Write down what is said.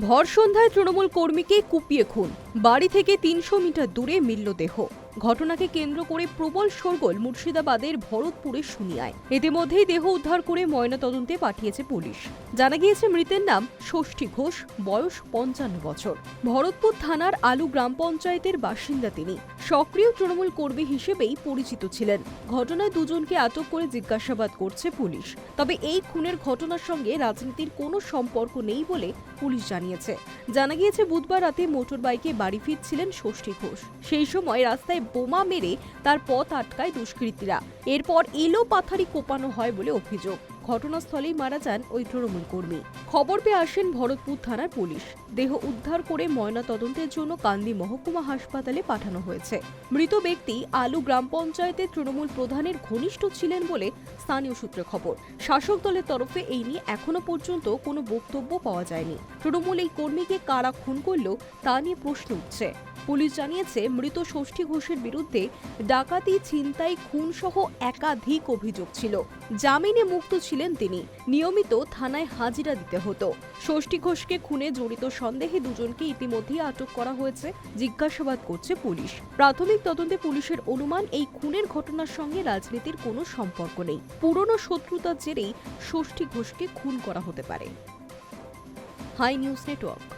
ভর সন্ধ্যায় তৃণমূল কর্মীকে কুপিয়ে খুন। বাড়ি থেকে তিনশো মিটার দূরে মিলল দেহ। ঘটনাকে কেন্দ্র করে প্রবল শোরগোল মুর্শিদাবাদের ভরতপুরের শুনিয়ায়। ইতিমধ্যেই দেহ উদ্ধার করে ময়নাতদন্তে পাঠিয়েছে পুলিশ। জানা গিয়েছে, মৃতের নাম ষষ্ঠী ঘোষ, বয়স পঞ্চান্ন বছর। ভরতপুর থানার আলু গ্রাম পঞ্চায়েতের বাসিন্দা তিনি। সক্রিয় তৃণমূল কর্মী হিসেবেই পরিচিত ছিলেন। ঘটনায় দুজনকে আটক করে জিজ্ঞাসাবাদ করছে পুলিশ। তবে এই খুনের ঘটনার সঙ্গে রাজনীতির কোনো সম্পর্ক নেই বলে পুলিশ জানিয়েছে। জানা গিয়েছে, বুধবার রাতে মোটর বাইকে বাড়ি ফিরছিলেন ষষ্ঠী ঘোষ। সেই সময় রাস্তায় বোমা মেরে তার পথ আটকায় দুষ্কৃতীরা। এরপর এলো পাথারি কোপানো হয় বলে অভিযোগ। ঘটনাস্থলেই মারা যান ওই তৃণমূল কর্মী। খবর পেয়ে আসেন ভরতপুর থানার পুলিশ। দেহ উদ্ধার করে ময়না তদন্তের জন্য কান্দি মহকুমা হাসপাতালে পাঠানো হয়েছে। মৃত ব্যক্তি আলু গ্রাম পঞ্চায়েতের তৃণমূল প্রধানের ঘনিষ্ঠ ছিলেন বলে স্থানীয় সূত্রে খবর। শাসক দলের তরফে এই নিয়ে এখনও পর্যন্ত কোনো বক্তব্য পাওয়া যায়নি। তৃণমূল এই কর্মীকে কারা খুন করল তা নিয়ে প্রশ্ন উঠছে। পুলিশ জানিয়েছে, মৃত ষষ্ঠী ঘোষের বিরুদ্ধে ডাকাতি, ছিনতাই খুন সহ একাধিক অভিযোগ ছিল। জামিনে মুক্ত ছিলেন তিনি। নিয়মিত থানায় হাজিরা দিতে হতো। ষষ্ঠী ঘোষকে খুনে জড়িত সন্দেহে দুজনকে ইতিমধ্যেই আটক করা হয়েছে, জিজ্ঞাসাবাদ করছে পুলিশ। প্রাথমিক তদন্তে পুলিশের অনুমান, এই খুনের ঘটনার সঙ্গে রাজনীতির কোনো সম্পর্ক নেই। পুরনো শত্রুতার জেরেই ষষ্ঠী ঘোষকে খুন করা হতে পারে। Hi news network.